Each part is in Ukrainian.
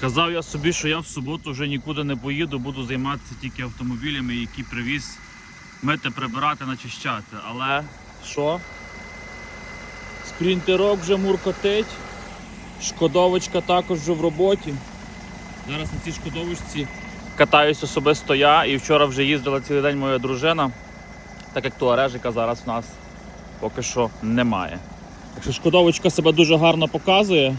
Казав я собі, що я в суботу вже нікуди не поїду, буду займатися тільки автомобілями, які привіз мити, прибирати, начищати. Але що? Спринтерок вже муркотить. Шкодовочка також вже в роботі. Зараз на цій шкодовочці катаюсь особисто я і вчора вже їздила цілий день моя дружина, так як туарежика зараз в нас поки що немає. Так що шкодовочка себе дуже гарно показує.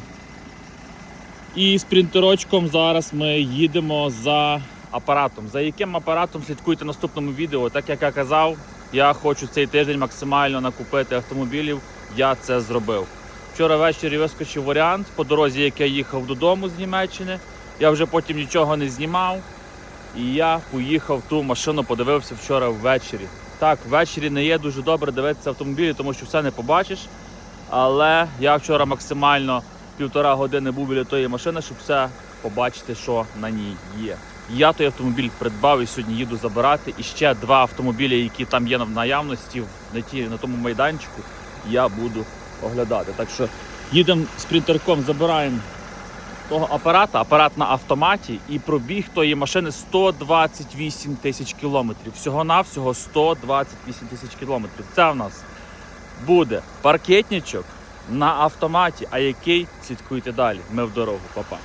І спринтерочком зараз ми їдемо за апаратом. За яким апаратом слідкуйте в наступному відео. Так як я казав, я хочу цей тиждень максимально накупити автомобілів. Я це зробив. Вчора ввечері вискочив варіант по дорозі, як я їхав додому з Німеччини. Я вже потім нічого не знімав. І я поїхав ту машину, подивився вчора ввечері. Так, ввечері не є дуже добре дивитися автомобілі, тому що все не побачиш. Але я вчора максимально півтора години був біля тої машини, щоб все побачити, що на ній є. Я той автомобіль придбав і сьогодні їду забирати. І ще два автомобілі, які там є в наявності на, ті, на тому майданчику, я буду оглядати. Так що їдемо спринтерком, забираємо того апарата, апарат на автоматі, і пробіг тої машини 128 тисяч кілометрів. Всього-навсього 128 тисяч кілометрів. Це в нас буде паркетничок на автоматі, а який слідкуйте далі. Ми в дорогу, папа.